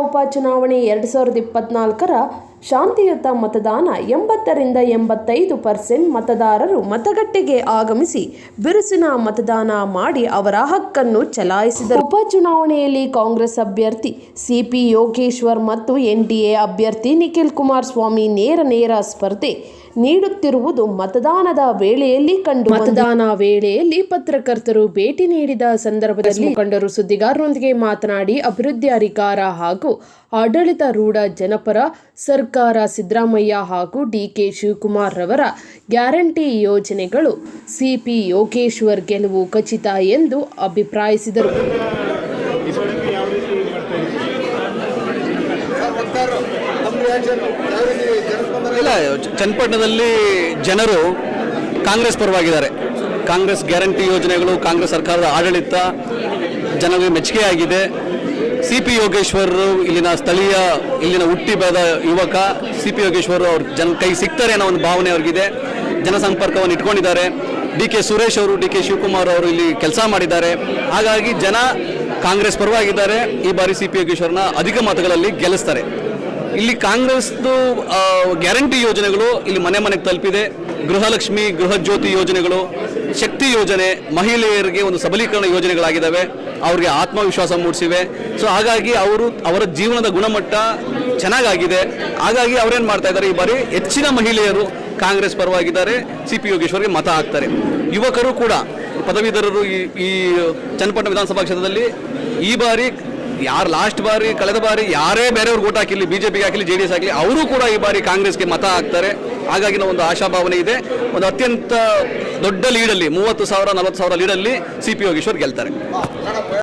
ಉಪಚುನಾವಣೆ ಎರಡು ಸಾವಿರದ ಇಪ್ಪತ್ನಾಲ್ಕರ ಶಾಂತಿಯುತ ಮತದಾನ ಎಂಬತ್ತರಿಂದ ಎಂಬತ್ತೈದು ಪರ್ಸೆಂಟ್ ಮತದಾರರು ಮತಗಟ್ಟೆಗೆ ಆಗಮಿಸಿ ಬಿರುಸಿನ ಮತದಾನ ಮಾಡಿ ಅವರ ಹಕ್ಕನ್ನು ಚಲಾಯಿಸಿದರು. ಉಪಚುನಾವಣೆಯಲ್ಲಿ ಕಾಂಗ್ರೆಸ್ ಅಭ್ಯರ್ಥಿ ಸಿಪಿ ಯೋಗೇಶ್ವರ್ ಮತ್ತು ಎನ್ಡಿಎ ಅಭ್ಯರ್ಥಿ ನಿಖಿಲ್ ಕುಮಾರಸ್ವಾಮಿ ನೇರ ನೇರ ಸ್ಪರ್ಧೆ ನೀಡುತ್ತಿರುವುದು ಮತದಾನದ ವೇಳೆಯಲ್ಲಿ ಕಂಡು ಮತದಾನ ವೇಳೆಯಲ್ಲಿ ಪತ್ರಕರ್ತರು ಭೇಟಿ ನೀಡಿದ ಸಂದರ್ಭದಲ್ಲಿ ಮುಖಂಡರು ಸುದ್ದಿಗಾರರೊಂದಿಗೆ ಮಾತನಾಡಿ, ಅಭಿವೃದ್ಧಿ ಅಧಿಕಾರ ಹಾಗೂ ಆಡಳಿತಾರೂಢ ಜನಪರ ಸರ್ಕಾರ ಸಿದ್ದರಾಮಯ್ಯ ಹಾಗೂ ಡಿಕೆ ಶಿವಕುಮಾರ್ ರವರ ಗ್ಯಾರಂಟಿ ಯೋಜನೆಗಳು ಸಿಪಿ ಯೋಗೇಶ್ವರ್ ಗೆಲುವು ಖಚಿತ ಎಂದು ಅಭಿಪ್ರಾಯಿಸಿದರು. ಇಲ್ಲ, ಚನ್ನಪಟ್ಟಣದಲ್ಲಿ ಜನರು ಕಾಂಗ್ರೆಸ್ ಪರವಾಗಿದ್ದಾರೆ. ಕಾಂಗ್ರೆಸ್ ಗ್ಯಾರಂಟಿ ಯೋಜನೆಗಳು ಕಾಂಗ್ರೆಸ್ ಸರ್ಕಾರದ ಆಡಳಿತ ಜನರಿಗೆ ಮೆಚ್ಚುಗೆಯಾಗಿದೆ ಸಿ ಪಿ ಯೋಗೇಶ್ವರರು, ಇಲ್ಲಿನ ಸ್ಥಳೀಯ, ಇಲ್ಲಿನ ಹುಟ್ಟಿ ಬೆಳೆದ ಯುವಕ ಸಿ ಪಿ ಯೋಗೇಶ್ವರರು ಅವ್ರ ಜನ ಕೈ ಸಿಗ್ತಾರೆ ಅನ್ನೋ ಒಂದು ಭಾವನೆ ಅವ್ರಿಗಿದೆ. ಜನಸಂಪರ್ಕವನ್ನು ಇಟ್ಕೊಂಡಿದ್ದಾರೆ. ಡಿ ಕೆ ಸುರೇಶ್ ಅವರು, ಡಿ ಕೆ ಶಿವಕುಮಾರ್ ಅವರು ಇಲ್ಲಿ ಕೆಲಸ ಮಾಡಿದ್ದಾರೆ. ಹಾಗಾಗಿ ಜನ ಕಾಂಗ್ರೆಸ್ ಪರವಾಗಿದ್ದಾರೆ. ಈ ಬಾರಿ ಸಿ ಪಿ ಯೋಗೇಶ್ವರನ ಅಧಿಕ ಮತಗಳಲ್ಲಿ ಗೆಲ್ಲಿಸ್ತಾರೆ. ಇಲ್ಲಿ ಕಾಂಗ್ರೆಸ್ದು ಗ್ಯಾರಂಟಿ ಯೋಜನೆಗಳು ಇಲ್ಲಿ ಮನೆ ಮನೆಗೆ ತಲುಪಿದೆ. ಗೃಹಲಕ್ಷ್ಮಿ, ಗೃಹಜ್ಯೋತಿ ಯೋಜನೆಗಳು, ಶಕ್ತಿ ಯೋಜನೆ, ಮಹಿಳೆಯರಿಗೆ ಒಂದು ಸಬಲೀಕರಣ ಯೋಜನೆಗಳಾಗಿದ್ದಾವೆ. ಅವರಿಗೆ ಆತ್ಮವಿಶ್ವಾಸ ಮೂಡಿಸಿವೆ. ಸೊ ಹಾಗಾಗಿ ಅವರು ಅವರ ಜೀವನದ ಗುಣಮಟ್ಟ ಚೆನ್ನಾಗಾಗಿದೆ. ಹಾಗಾಗಿ ಅವರೇನು ಮಾಡ್ತಾ ಇದ್ದಾರೆ? ಈ ಬಾರಿ ಹೆಚ್ಚಿನ ಮಹಿಳೆಯರು ಕಾಂಗ್ರೆಸ್ ಪರವಾಗಿದ್ದಾರೆ. ಸಿ ಪಿ ಯೋಗೇಶ್ವರ್ಗೆ ಮತ ಹಾಕ್ತಾರೆ. ಯುವಕರು ಕೂಡ, ಪದವೀಧರರು ಈ ಈ ಚನ್ನಪಟ್ಟಣ ವಿಧಾನಸಭಾ ಕ್ಷೇತ್ರದಲ್ಲಿ ಈ ಬಾರಿ ಯಾರು ಲಾಸ್ಟ್ ಬಾರಿ, ಕಳೆದ ಬಾರಿ ಯಾರೇ ಬೇರೆಯವ್ರಿಗೆ ಓಟ್ ಹಾಕಿರಲಿ ಬಿಜೆಪಿಗೆ ಹಾಕಿರಲಿ ಜೆ ಡಿ ಎಸ್ ಹಾಕಲಿ ಅವರು ಕೂಡ ಈ ಬಾರಿ ಕಾಂಗ್ರೆಸ್ಗೆ ಮತ ಹಾಕ್ತಾರೆ. ಹಾಗಾಗಿ ಒಂದು ಆಶಾಭಾವನೆ ಇದೆ. ಒಂದು ಅತ್ಯಂತ ದೊಡ್ಡ ಲೀಡಲ್ಲಿ, ಮೂವತ್ತು ಸಾವಿರ, ನಲವತ್ತು ಸಾವಿರ ಲೀಡಲ್ಲಿ ಸಿ ಪಿ ಯೋಗೇಶ್ವರ್ ಗೆಲ್ತಾರೆ.